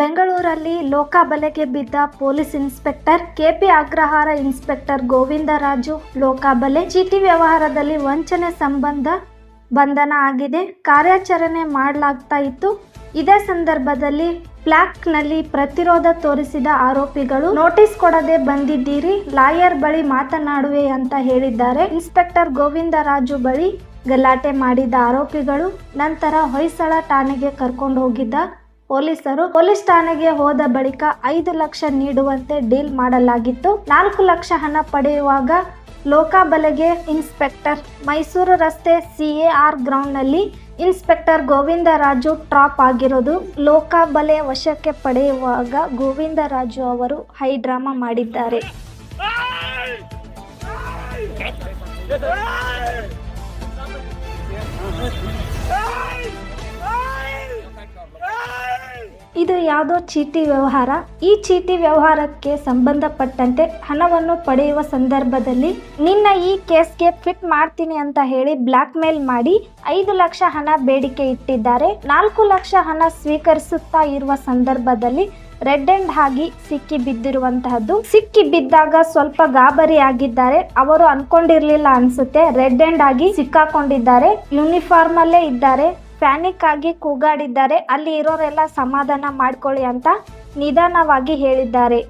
ಬೆಂಗಳೂರಲ್ಲಿ ಲೋಕಾಬಲೆಗೆ ಬಿದ್ದ police inspector KP Agrahara inspector Govindaraju ಲೋಕಾಬಲೆ ಚೀಟಿ ವ್ಯವಹಾರದಲ್ಲಿ ವಂಚನೆ ಸಂಬಂಧ ಬಂಧನ ಆಗಿದೆ. ಕಾರ್ಯಾಚರಣೆ ಮಾಡಲಾಗ್ತಾ ಇತ್ತು. ಇದೇ ಸಂದರ್ಭದಲ್ಲಿ ಪ್ಲಾಕ್ನಲ್ಲಿ ಪ್ರತಿರೋಧ ತೋರಿಸಿದ ಆರೋಪಿಗಳು, ನೋಟಿಸ್ ಕೊಡದೆ ಬಂದಿದ್ದೀರಿ, ಲಾಯರ್ ಬಳಿ ಮಾತನಾಡುವೆ ಅಂತ ಹೇಳಿದ್ದಾರೆ. ಇನ್ಸ್ಪೆಕ್ಟರ್ ಗೋವಿಂದರಾಜು ಬಳಿ ಗಲಾಟೆ ಮಾಡಿದ ಆರೋಪಿಗಳು, ನಂತರ ಹೊಯ್ಸಳ ಠಾಣೆಗೆ ಕರ್ಕೊಂಡು ಹೋಗಿದ್ದ ಪೊಲೀಸರು ಪೊಲೀಸ್ ಠಾಣೆಗೆ ಹೋದ ಬಳಿಕ ಐದು ಲಕ್ಷ ನೀಡುವಂತೆ ಡೀಲ್ ಮಾಡಲಾಗಿತ್ತು. ನಾಲ್ಕು ಲಕ್ಷ ಹಣ ಪಡೆಯುವಾಗ ಲೋಕಾಬಲೆಗೆ ಇನ್ಸ್ಪೆಕ್ಟರ್. ಮೈಸೂರು ರಸ್ತೆ ಸಿ ಎ ಆರ್ ಗ್ರೌಂಡ್ನಲ್ಲಿ ಇನ್ಸ್ಪೆಕ್ಟರ್ ಗೋವಿಂದರಾಜು ಟ್ರಾಪ್ ಆಗಿರೋದು. ಲೋಕಾಬಲೆ ವಶಕ್ಕೆ ಪಡೆಯುವಾಗ ಗೋವಿಂದರಾಜು ಅವರು ಹೈ ಡ್ರಾಮಾ ಮಾಡಿದ್ದಾರೆ. ಇದು ಯಾವುದೋ ಚೀಟಿ ವ್ಯವಹಾರ. ಈ ಚೀಟಿ ವ್ಯವಹಾರಕ್ಕೆ ಸಂಬಂಧಪಟ್ಟಂತೆ ಹಣವನ್ನು ಪಡೆಯುವ ಸಂದರ್ಭದಲ್ಲಿ ನಿನ್ನ ಈ ಕೇಸ್ಗೆ ಫಿಟ್ ಮಾಡ್ತೀನಿ ಅಂತ ಹೇಳಿ ಬ್ಲಾಕ್ ಮೇಲ್ ಮಾಡಿ ಐದು ಲಕ್ಷ ಹಣ ಬೇಡಿಕೆ ಇಟ್ಟಿದ್ದಾರೆ. ನಾಲ್ಕು ಲಕ್ಷ ಹಣ ಸ್ವೀಕರಿಸುತ್ತಾ ಇರುವ ಸಂದರ್ಭದಲ್ಲಿ ರೆಡ್ ಅಂಡ್ ಆಗಿ ಸಿಕ್ಕಿ ಬಿದ್ದಿರುವಂತಹದ್ದು. ಸಿಕ್ಕಿ ಬಿದ್ದಾಗ ಸ್ವಲ್ಪ ಗಾಬರಿ ಆಗಿದ್ದಾರೆ ಅವರು ಅನ್ಕೊಂಡಿರ್ಲಿಲ್ಲ ಅನ್ಸುತ್ತೆ. ರೆಡ್ ಎಂಡ್ ಆಗಿ ಸಿಕ್ಕಾಕೊಂಡಿದ್ದಾರೆ. ಯೂನಿಫಾರ್ಮ್ ಅಲ್ಲೇ ಇದ್ದಾರೆ. ಪ್ಯಾನಿಕ್ ಆಗಿ ಕೂಗಾಡಿದ್ದಾರೆ. ಅಲ್ಲಿ ಇರೋರೆಲ್ಲ ಸಮಾಧಾನ ಮಾಡ್ಕೊಳ್ಳಿ ಅಂತ ನಿಧಾನವಾಗಿ ಹೇಳಿದ್ದಾರೆ.